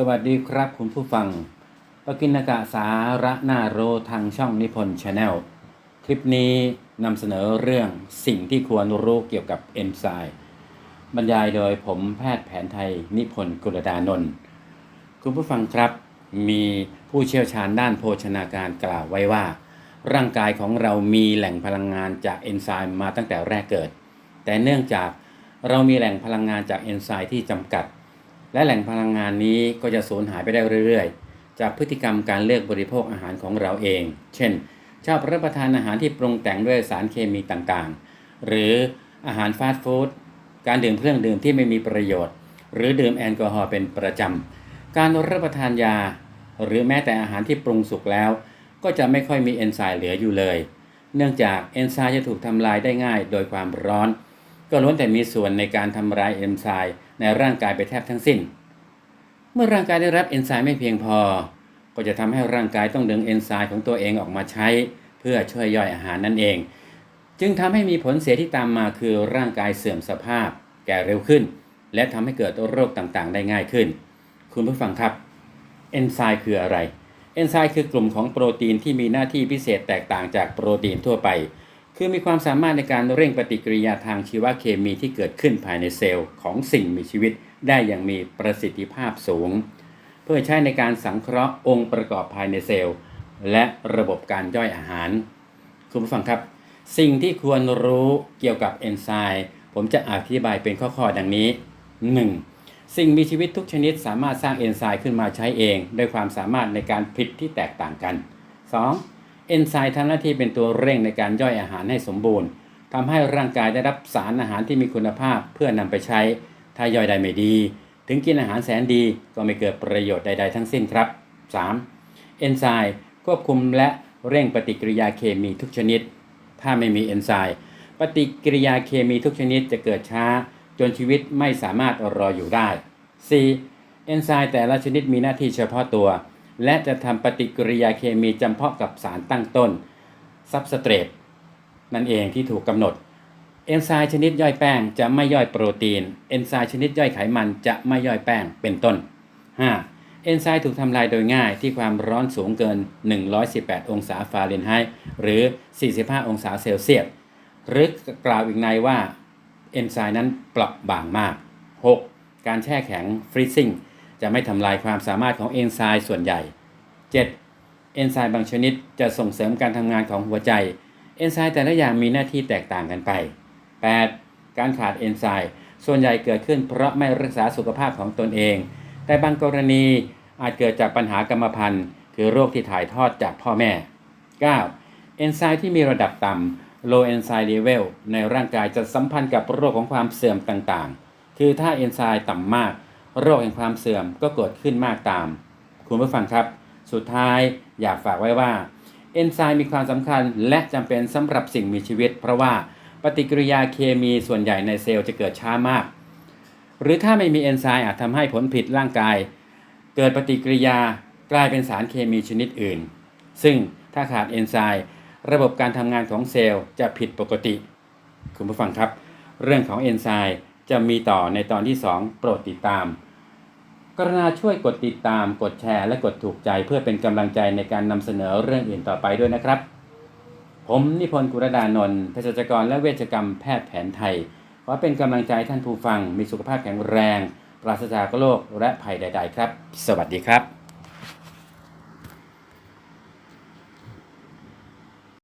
สวัสดีครับคุณผู้ฟังปกินกะสาระนาโรทางช่องนิพนธ์ชาแนล คลิปนี้นำเสนอเรื่องสิ่งที่ควรรู้เกี่ยวกับเอนไซม์บรรยายโดยผมแพทย์แผนไทยนิพนธ์กุลดานนท์คุณผู้ฟังครับ มีผู้เชี่ยวชาญด้านโภชนาการกล่าวไว้ว่า ร่างกายของเรามีแหล่งพลังงานจากเอนไซม์มาตั้งแต่แรกเกิด แต่เนื่องจากเรามีแหล่งพลังงานจากเอนไซม์ที่จำกัด และแหล่งพลังงานนี้ก็จะสูญหายไปได้เรื่อยๆ จากพฤติกรรมการเลือกบริโภคอาหารของเราเอง เช่น ชอบรับประทานอาหารที่ปรุงแต่งด้วยสารเคมีต่างๆ หรืออาหารฟาสต์ฟู้ด การดื่มเครื่องดื่มที่ไม่มีประโยชน์ หรือดื่มแอลกอฮอล์เป็นประจำ การรับประทานยา หรือแม้แต่อาหารที่ปรุงสุกแล้ว ก็จะไม่ค่อยมีเอนไซม์เหลืออยู่เลย เนื่องจากเอนไซม์จะถูกทำลายได้ง่ายโดยความร้อน ก็ล้วนแต่มีส่วนในการทำลายเอนไซม์ ในร่างกายไปแทบทั้งสิ้น เมื่อร่างกายได้รับเอนไซม์ไม่เพียงพอ ก็จะทำให้ร่างกายต้องดึงเอนไซม์ของตัวเองออกมาใช้ เพื่อช่วยย่อยอาหารนั่นเอง จึงทำให้มีผลเสียที่ตามมาคือร่างกายเสื่อมสภาพ แก่เร็วขึ้น และทำให้เกิดโรคต่างๆ ได้ง่ายขึ้น คุณผู้ฟังครับเอนไซม์คืออะไรเอนไซม์คือกลุ่มของโปรตีนที่มีหน้าที่พิเศษแตกต่างจากโปรตีนทั่วไป คือมีความสามารถในการเร่งปฏิกิริยาทางชีวเคมีที่เกิดขึ้นภายในเซลล์ของสิ่งมีชีวิตได้อย่างมีประสิทธิภาพสูง เพื่อใช้ในการสังเคราะห์องค์ประกอบภายในเซลล์ และระบบการย่อยอาหาร คุณผู้ฟังครับ สิ่งที่ควรรู้เกี่ยวกับเอนไซม์ผมจะอธิบายเป็นข้อๆดังนี้ 1. สิ่งมีชีวิตทุกชนิดสามารถสร้างเอนไซม์ขึ้นมาใช้เอง ด้วยความสามารถในการผลิตที่แตกต่างกัน 2. เอนไซม์ทำหน้าที่เป็นตัวเร่งในการย่อยอาหารให้สมบูรณ์ทำให้ร่างกายได้รับสารอาหารที่มีคุณภาพเพื่อนำไปใช้ ถ้าย่อยได้ไม่ดี ถึงกินอาหารแสนดีก็ไม่เกิดประโยชน์ใดๆทั้งสิ้นครับ 3. เอนไซม์ควบคุมและเร่งปฏิกิริยาเคมีทุกชนิด ถ้าไม่มีเอนไซม์ปฏิกิริยาเคมีทุกชนิดจะเกิดช้า จนชีวิตไม่สามารถรออยู่ได้ 4. เอนไซม์แต่ละชนิดมีหน้าที่เฉพาะตัว และจะทำปฏิกิริยาเคมีจำเพาะกับสารตั้งต้นซับสเตรตนั่นเองที่ถูกกำหนด เอนไซม์ชนิดย่อยแป้งจะไม่ย่อยโปรตีน เอนไซม์ชนิดย่อยไขมันจะไม่ย่อยแป้งเป็นต้น 5. เอนไซม์ถูกทำลายโดยง่ายที่ความร้อนสูงเกิน 118 องศาฟาเรนไฮต์หรือ 45 องศาเซลเซียสหรือกล่าวอีกในว่าเอนไซม์นั้นเปราะบางมาก 6. การแช่แข็งฟรีซิ่ง จะไม่ทำลายความสามารถของเอนไซม์ส่วนใหญ่ 7. เอนไซม์บางชนิดจะส่งเสริมการทำงานของหัวใจ เอนไซม์แต่ละอย่างมีหน้าที่แตกต่างกันไป 8. การขาดเอนไซม์ส่วนใหญ่เกิดขึ้นเพราะไม่รักษาสุขภาพของตนเอง แต่บางกรณีอาจเกิดจากปัญหากรรมพันธุ์ คือโรคที่ถ่ายทอดจากพ่อแม่ 9. เอนไซม์ที่มีระดับต่ำ low enzyme level ในร่างกายจะสัมพันธ์กับโรคของความเสื่อมต่างๆ คือถ้าเอนไซม์ต่ำมาก โรคแห่งความเสื่อมก็เกิดขึ้นมากตาม คุณผู้ฟังครับ สุดท้ายอยากฝากไว้ว่าเอนไซม์มีความสำคัญและจำเป็นสำหรับสิ่งมีชีวิต เพราะว่าปฏิกิริยาเคมีส่วนใหญ่ในเซลล์จะเกิดช้ามาก หรือถ้าไม่มีเอนไซม์อาจทำให้ผลผิดร่างกาย เกิดปฏิกิริยากลายเป็นสารเคมีชนิดอื่น ซึ่งถ้าขาดเอนไซม์ระบบการทำงานของเซลล์จะผิดปกติ คุณผู้ฟังครับ เรื่องของเอนไซม์จะมีต่อในตอนที่ 2 โปรดติดตาม กรุณาช่วยกดติดตาม กดแชร์ และกดถูกใจเพื่อเป็นกำลังใจในการนำเสนอเรื่องอื่นต่อไปด้วยนะครับ ผมนิพนธ์กุรดานนท์เภสัชกรและเวชกรรมแพทย์แผนไทยขอเป็นกำลังใจท่านผู้ฟัง มีสุขภาพแข็งแรง ปราศจากโรคและภัยใด ๆ ครับ สวัสดีครับ